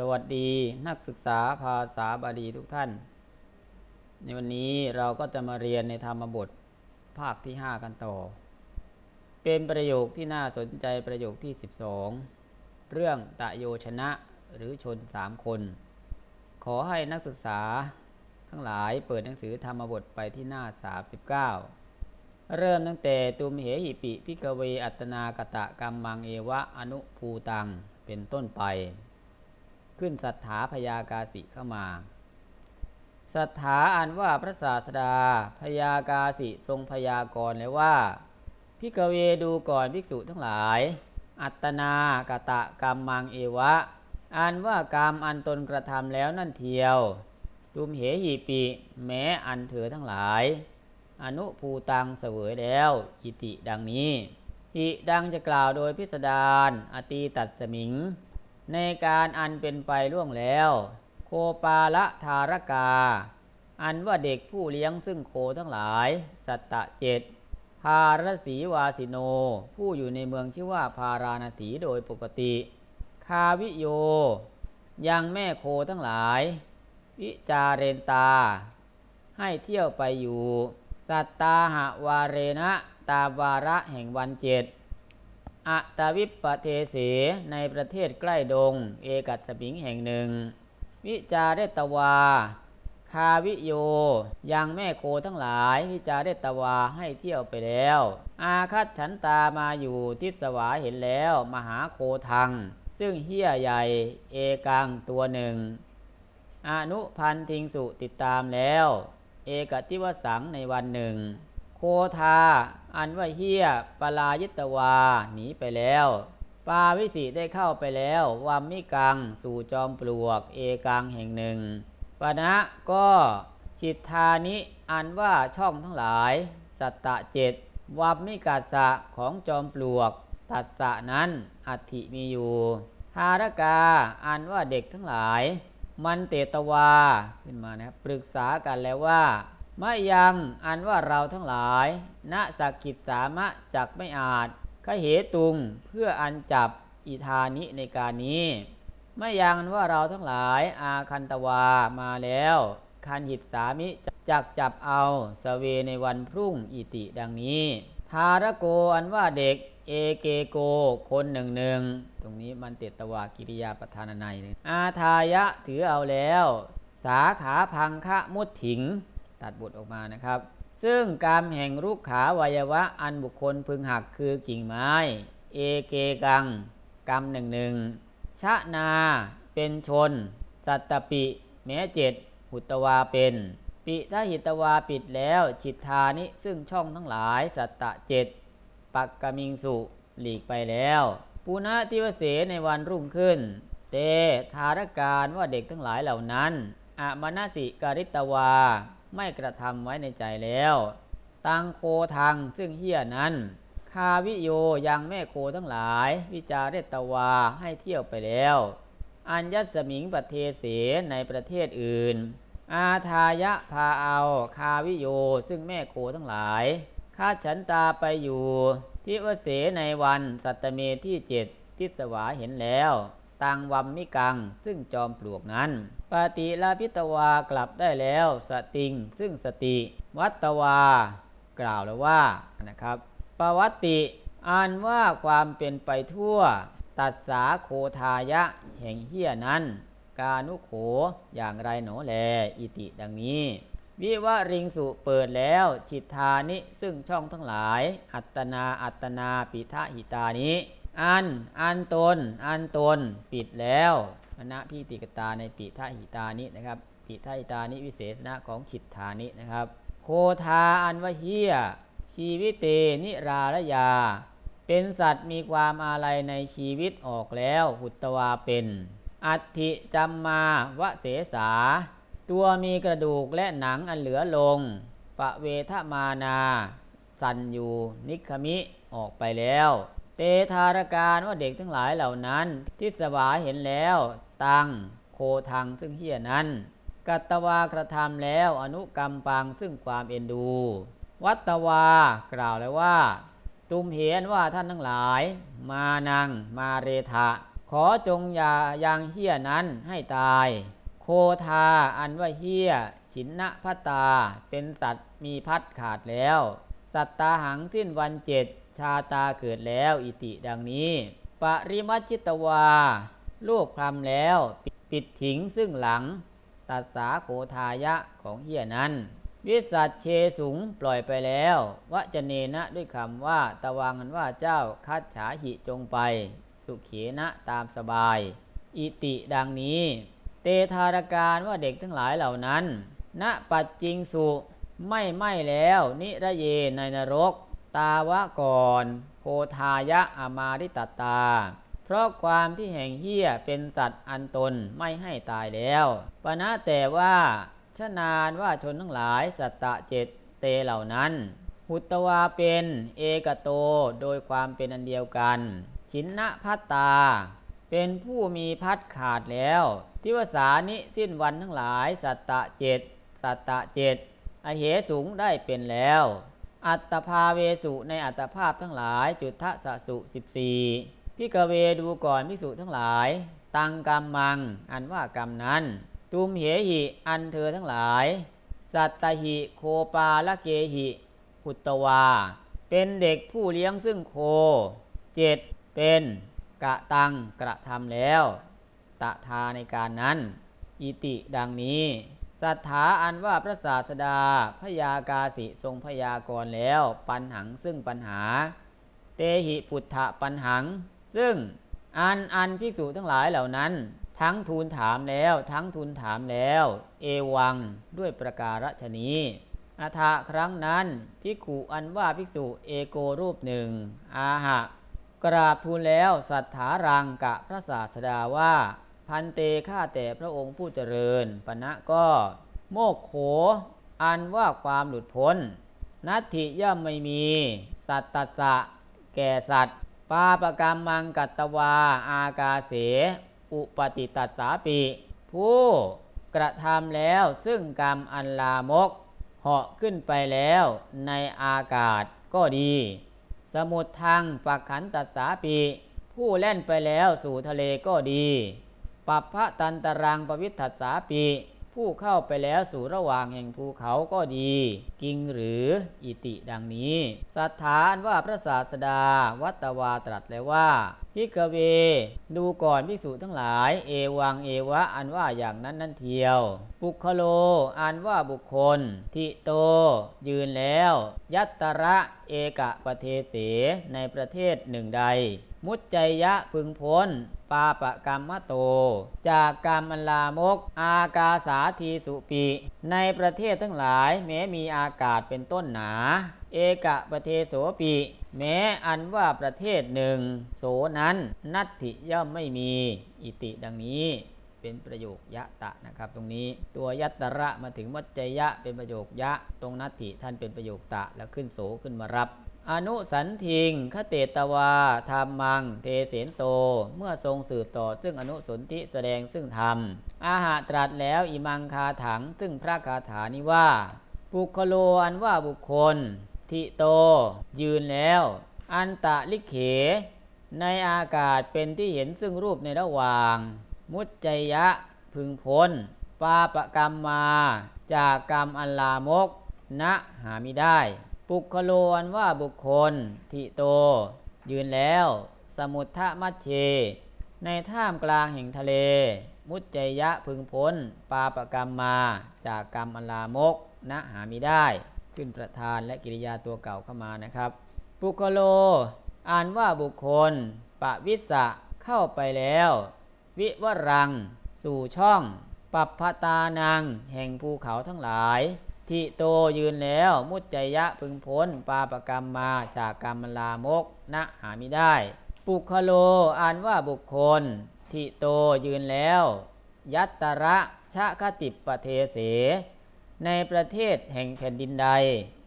สวัสดีนักศึกษาภาษาบาลีทุกท่าน ในวันนี้เราก็จะมาเรียนในธรรมบทภาคที่ 5 กันต่อ เป็นประโยคที่น่าสนใจประโยคที่ 12 เรื่องตะโยชนะหรือชนสามคน ขอให้นักศึกษาทั้งหลายเปิดหนังสือธรรมบทไปที่หน้า 39 เริ่มตั้งแต่ตุมเหหิปิพิกเวอัตนากตะกรรมังเอวะอนุภูตังเป็นต้นไป ขึ้นศรัทธาพยากาสิเข้ามาศรัทธาอันว่าพระศาสดาพยากาสิทรงพยากรณ์แล้วว่าพิกเวดูก่อนภิกษุทั้งหลาย อัตนากตะกรรมังเอวะ อันว่ากรรมอันตนกระทำแล้วนั่นเทียวตุมเหหิปิแม้อันเถือทั้งหลาย อนุภูตังเสวยแล้ว อิติดังนี้อิดังจะกล่าวโดยพิสดารอตีตัดสมิง ในการอันเป็นไปล่วงแล้ว โคปาละธารกา อันว่าเด็กผู้เลี้ยงซึ่งโคทั้งหลาย สัตตะเจ็ดพารสีวาสิโน ผู้อยู่ในเมืองชื่อว่าพาราณสีโดยปกติ คาวิโย ยังแม่โคทั้งหลาย วิจาเรนตา ให้เที่ยวไปอยู่ สัตตาหะวาเรณะตาวาระแห่งวันเจ็ด อัตวิปเทเสในประเทศใกล้ดง เอกัสมิงแห่งหนึ่ง วิจาเรตวา คาวิโย ยังแม่โคทั้งหลาย วิจาเรตวาให้เที่ยวไปแล้ว อาคัตฉันตามาอยู่ทิศวาเห็นแล้ว มหาโคทัง ซึ่งเฮี้ยใหญ่ เอกังตัวหนึ่ง อนุพันทิงสุติดตามแล้ว เอกติวสังในวันหนึ่ง โคทา อันว่าเฮียปลายิตวา หนีไปแล้ว ปาวิสิได้เข้าไปแล้ววัมมิกัง สู่จอมปลวก เอกังแห่งหนึ่งปณะก็ชิตธานิ อันว่าช่องทั้งหลาย สัตตะเจ็ดวัมมิกัสสะของจอมปลวก ตัสสะนั้นอัติมีอยู่ทารกา อันว่าเด็กทั้งหลาย มันเตตวา ขึ้นมานะครับปรึกษากันแล้วว่า ไม่ยังอันว่าเราทั้งหลายณสักกิจสามะจักไม่อาจขเหตุงเพื่ออันจับอิธานิในการนี้ไม่ยังอันว่าเราทั้งหลายอาคันตวามาแล้ว คันหิตสามิจักจับเอาสเวในวันพรุ่งอิติดังนี้ ทารโกอันว่าเด็กเอเกโก คนหนึ่งหนึ่ง ตรงนี้มันเตตวากิริยาประธานในอาทายะถือเอาแล้ว สาขาพังคะมุดถิง ตัดบทออกมานะครับ ซึ่งกรรมแห่งรูปขาวัยวะอันบุคคลพึงหักคือกิ่งไม้ เอเกกัง กรรมหนึ่งหนึ่งชะนาเป็นชน สัตตปิแม้เจ็ดหุตวาเป็น ปิถ้าหิตวาปิดแล้วจิตธานิซึ่งช่องทั้งหลาย สัตตะเจ็ดปักกมิงสุหลีกไปแล้วปุณติวเสในวันรุ่งขึ้น เตธารการว่าเด็กทั้งหลายเหล่านั้น อมนสิการิตวา ไม่กระทำไว้ในใจแล้ว ตังโคทังซึ่งเฮี้ยนั้น คาวิโยยังแม่โคทั้งหลาย วิจาเรตวาให้เที่ยวไปแล้ว อัญญสมิงประเทเสในประเทศอื่น อาทายะพาเอาคาวิโยซึ่งแม่โคทั้งหลายข้าฉันตาไปอยู่ทิวเสในวันสัตเมที่เจ็ดทิสวาเห็นแล้ว ตังวัมมิกัง ซึ่งจอมปลวกนั้น ปฏิลาพิตวากลับได้แล้วสติง ซึ่งสติ วัตวา กล่าวแล้วว่านะครับปวัติอ่านว่าความเป็นไปทั่ว ตัดสาโคทายะ แห่งเฮียนั้น กานุโขอย่างไรหนอแล อิติดังนี้ วิวะริงสุเปิดแล้วจิตธานิซึ่งช่องทั้งหลาย อัตนาอัตนาปิทะหิตานิ อัน อันตน อันตน ปิดแล้วคณะพิติกตาในปิทาหิตานินะครับปิทาหิตานิวิเศษณะของฉิตฐานินะครับ โคทาอันวะเฮียชีวิตเตนิราละยา เป็นสัตว์มีความอาลัยในชีวิตออกแล้วหุตวาเป็น อัติจัมมาวะเสสา ตัวมีกระดูกและหนังอันเหลือลง ปะเวทมานา สันอยู่นิคมิออกไปแล้ว เตธารการว่าเด็กทั้งหลายเหล่านั้นทิสวาเห็นแล้ว ตังโคทังซึ่งเฮียนั้น กัตวากระทำแล้วอนุกรรมปังซึ่งความเอ็นดู วัตวากล่าวแล้วว่าตุมเห็นว่าท่านทั้งหลาย มานังมาเรทะขอจงอย่ายังเฮียนั้นให้ตาย โคทาอันว่าเฮียฉินนะพัตตาเป็นสัตว์มีพัดขาดแล้ว สัตตาหังสิ้นวันเจ็ด ชาตาเกิดแล้วอิติดังนี้ ปริมัชชิตวา ลูกคลำแล้ว ปิดถิงซึ่งหลัง ตัสสาโคทายะของเฮียนั้น วิสัชเชสุงปล่อยไปแล้ววะจเนนะด้วยคำว่า ตะวังันว่าเจ้าคัดฉาหิจงไป สุเขนะตามสบาย อิติดังนี้ เตธารการว่าเด็กทั้งหลายเหล่านั้นณปัจจิงสุไม่ไม่แล้ว นิระเยในนรก ตาวะก่อนโพธายะอามาริตตา เพราะความที่แห่งเฮียเป็นสัตว์อันตนไม่ให้ตายแล้วปณะแต่ว่าชนานว่าชนทั้งหลายสัตตะเจตเตเหล่านั้น หุตวาเป็นเอกโตโดยความเป็นอันเดียวกัน ชินนะพัตตา เป็นผู้มีพัดขาดแล้วที่วสานิสิ้นวันทั้งหลายสัตตะเจตสัตตะเจตอเหสูงได้เป็นแล้ว อัตภาเวสุในอัตภาพทั้งหลายจุดทะสะสุสิบสี่พิกเวดูก่อนพิสุทั้งหลาย ตังกรรมมัง อันว่ากรรมนั้น ตุมเหหิอันเธอทั้งหลาย สัตตหิโคปาละเกหิหุตวา เป็นเด็กผู้เลี้ยงซึ่งโคเจ็ดเป็นกะตังกระทำแล้ว ตะทาในการนั้น อิติดังนี้ สัทธาอันว่าพระศาสดาพยากาสิทรงพยากรณ์แล้ว ปัญหังซึ่งปัญหา เตหิพุทธปัญหัง ซึ่งอันอันภิกษุทั้งหลายเหล่านั้น ทั้งทูลถามแล้ว ทั้งทูลถามแล้ว เอวังด้วยประการฉนี้อาทะครั้งนั้นภิกขุอันว่าภิกษุเอโกรูปหนึ่ง อาหะ กราบทูลแล้วสัทธารังกะพระศาสดาว่า พันเตข้าแต่พระองค์ผู้เจริญปณะก็โมกโข อันว่าความหลุดพ้น นัตถิย่อมไม่มี สัตตสะ แก่สัตว์ ปาปกรรมมังกัตวา อากาเส อุปติตัสสาปิ ผู้กระทำแล้วซึ่งกรรมอันลามก เหาะขึ้นไปแล้วในอากาศก็ดี สมุดทางปักขันตัสสาปีผู้เล่นไปแล้วสู่ทะเลก็ดี ปัปพะตันตรังปวิทัสสาปีผู้เข้าไปแล้วสู่ระหว่างแห่งภูเขาก็ดี กิงหรืออิติดังนี้ สัทธานว่าพระศาสดาวัตวาตรัสแล้วว่า พิกเว ดูก่อนพิสุทั้งหลาย เอวังเอวะ อันว่าอย่างนั้นนั่นเทียว ปุคโล อันว่าบุคคล ทิโต ยืนแล้ว ยัตตระเอกะปะเทเสในประเทศหนึ่งใด มุจใจยะพึงพ้น ปาปะกรรมโต จากกรรมลามก อากาสาทีสุปีในประเทศทั้งหลายแม้มีอากาศเป็นต้นหนา เอกะปะเทโสปี แม้อันว่าประเทศหนึ่ง โสนั้น นัตถิย่อมไม่มีอิติดังนี้ เป็นประโยคยะตะนะครับ ตรงนี้ตัวยัตระมาถึงวัจจยะเป็นประโยคยะ ตรงนัตถิท่านเป็นประโยคตะแล้วขึ้นโสขึ้นมารับอนุสันทิงคเตตวาธรรมัง เทเสนโต เมื่อทรงสืบต่อซึ่งอนุสนธิแสดงซึ่งธรรม อาหาตรัสแล้วอิมังคาถังซึ่งพระคาถานี้ว่า ปุคโลอันว่าบุคคล ทิโต ยืนแล้ว อันตะลิเข ในอากาศเป็นที่เห็นซึ่งรูปในระหว่าง มุจจยะพึงพ้น ปาปกรรมมา จากกรรมอันลามกณหามิได้ ปุคโลอันว่าบุคคล ทิโต ยืนแล้ว สมุททะมัชเช ในท่ามกลางแห่งทะเล มุจจยะพึงพ้น ปาปกรรมมา จากกรรมอันลามกณหามิได้ ขึ้นประธานและกิริยาตัวเก่าเข้ามานะครับปุคโล อ่านว่าบุคคล ปะวิสะเข้าไปแล้ว วิวรัง สู่ช่อง ปัปพตานังแห่งภูเขาทั้งหลายทิโตยืนแล้ว มุจจยะพึงพ้น ปาปกรรมมาจากกรรมลามกณหามิได้ ปุคโล อ่านว่าบุคคลทิโตยืนแล้ว ยัตตระชะคติปเทเส ในประเทศแห่งแผ่นดินใด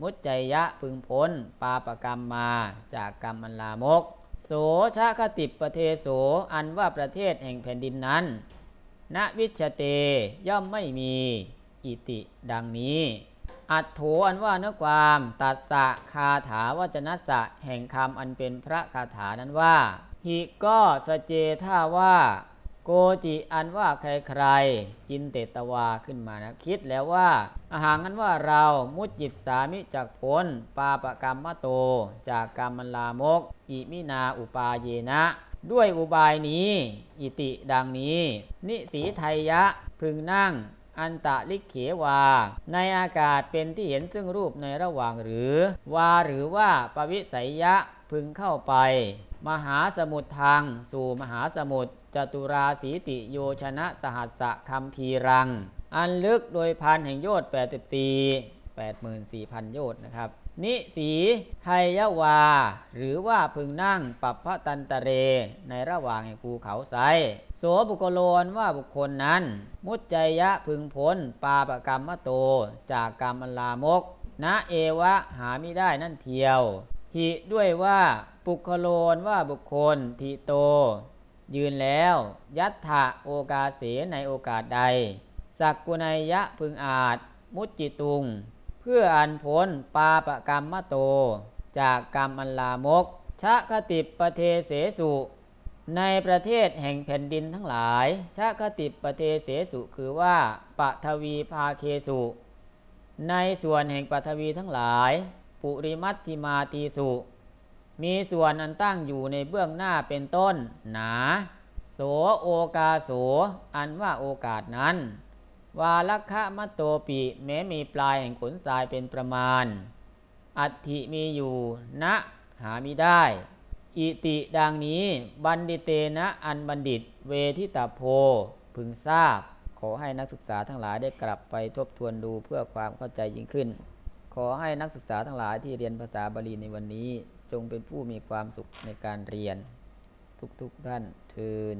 มุจจยะพึงพ้น ปาปกรรมมาจากกรรมอันลามก โสชะคติปเทโสอันว่าประเทศแห่งแผ่นดินนั้นณวิชเตย่อมไม่มีอิติดังนี้ อัตโถอันว่าเนื้อความตัสสะคาถาวจนัสะแห่งคำอันเป็นพระคาถานั้นว่าหิก็สเจท่าว่า โกจิอันว่าใครๆจินเตตวาขึ้นมานะคิดแล้วว่า อาหารนั้นว่าเรามุจจิตสามิจากผลปาปกรรมมโต จากกรรมลามก อิมินาอุปาเยนะ ด้วยอุบายนี้ อิติดังนี้ นิสีไทยะพึงนั่ง อันตะลิกเขวา ในอากาศเป็นที่เห็นซึ่งรูปในระหว่างหรือ วาหรือว่าปวิสัยยะพึงเข้าไป มหาสมุทรทางสู่มหาสมุทร จตุราสีติโยชนะสหัสะคัมภีรัง อันลึกโดยพันแห่งโยชน์แปดสิบตีแปดหมื่นสี่พันโยชน์นะครับ นิสีไทยวา หรือว่าพึงนั่งปัปพะตันตะเร ในระหว่างแห่งภูเขาไซโสบุคโลนว่าบุคคลนั้น มุจใจยะพึงพ้นปาปกรรมมโต จากกรรมอันลามกนะเอวะหาไม่ได้นั่นเทียวหิด้วยว่าปุคโลนว่าบุคคลทิโต ยืนแล้ว ยัตถะโอกาเสในโอกาสใด สักกุณัยยะพึงอาจ มุจจิตุง เพื่ออันพ้นปาปกรรมมะโต จากกรรมอันลามก ชะคติปปเทเสสุ ในประเทศแห่งแผ่นดินทั้งหลาย ชะคติปเทเสสุคือว่าปะทวีภาเคสุ ในส่วนแห่งปฐวีทั้งหลาย ปุริมัตติมาตีสุ มีส่วนอันตั้งอยู่ในเบื้องหน้าเป็นต้น หนา โสโอกาโส อันว่าโอกาสนั้น วาลคะมัตโตปิแม้มีปลายแห่งขนทรายเป็นประมาณ อัติมีอยู่ณหามิได้ อิติดังนี้บัณฑิเตนะอันบัณฑิตเวทิตาโพ พึงทราบ ขอให้นักศึกษาทั้งหลายได้กลับไปทบทวนดูเพื่อความเข้าใจยิ่งขึ้น ขอให้นักศึกษาทั้งหลายที่เรียนภาษาบาลีในวันนี้ จงเป็นผู้มีความสุขในการเรียน ทุกๆท่านเทิน